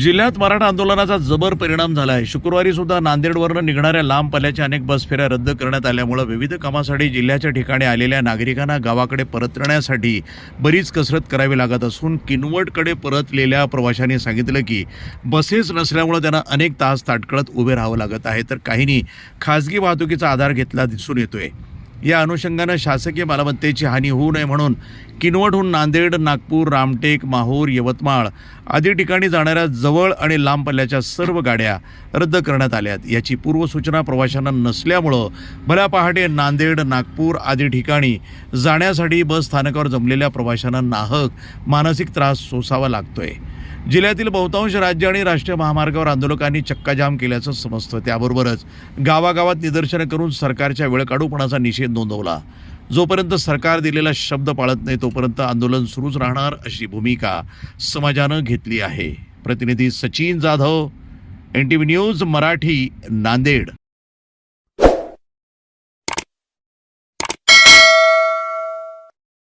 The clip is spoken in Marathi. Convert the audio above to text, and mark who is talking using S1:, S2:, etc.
S1: जिल्ह्यात मराठा आंदोलनाचा जबर परिणाम झाला आहे शुक्रवारी सुद्धा नांदेडवरनं निघणाऱ्या लांब पल्ल्याच्या अनेक बस फेऱ्या रद्द करण्यात आल्यामुळं विविध कामासाठी जिल्ह्याच्या ठिकाणी आलेल्या नागरिकांना गावाकडे परतण्यासाठी बरीच कसरत करावी लागत असून किनवटकडे परतलेल्या प्रवाशांनी सांगितलं की बसेस नसल्यामुळं त्यांना अनेक तास ताटकळत उभे राहावं लागत आहे. तर काहींनी खाजगी वाहतुकीचा आधार घेतला दिसून येतोय. या अनुषंगानं शासकीय मालमत्तेची हानी होऊ नये म्हणून किनवटहून नांदेड नागपूर रामटेक माहूर यवतमाळ आदी ठिकाणी जाणाऱ्या जवळ आणि लांब पल्ल्याच्या सर्व गाड्या रद्द करण्यात आल्यात. याची पूर्वसूचना प्रवाशांना नसल्यामुळं भल्या पहाटे नांदेड नागपूर आदी ठिकाणी जाण्यासाठी बस स्थानकावर जमलेल्या प्रवाशांना नाहक मानसिक त्रास सोसावा लागतोय. जिल्ह्यातील बहुतांश राज्य आणि राष्ट्रीय महामार्गावर आंदोलकांनी चक्काजाम केल्याचं समजतं. त्याबरोबरच गावागावात निदर्शनं करून सरकारच्या वेळकाढूपणाचा निषेध नोंदवला. जोपर्यंत सरकार दिलेला शब्द पाळत नाही तोपर्यंत आंदोलन सुरूच राहणार अशी भूमिका समाजानं घेतली आहे. प्रतिनिधी Sachin Jadhav N T V news Marathi Nanded.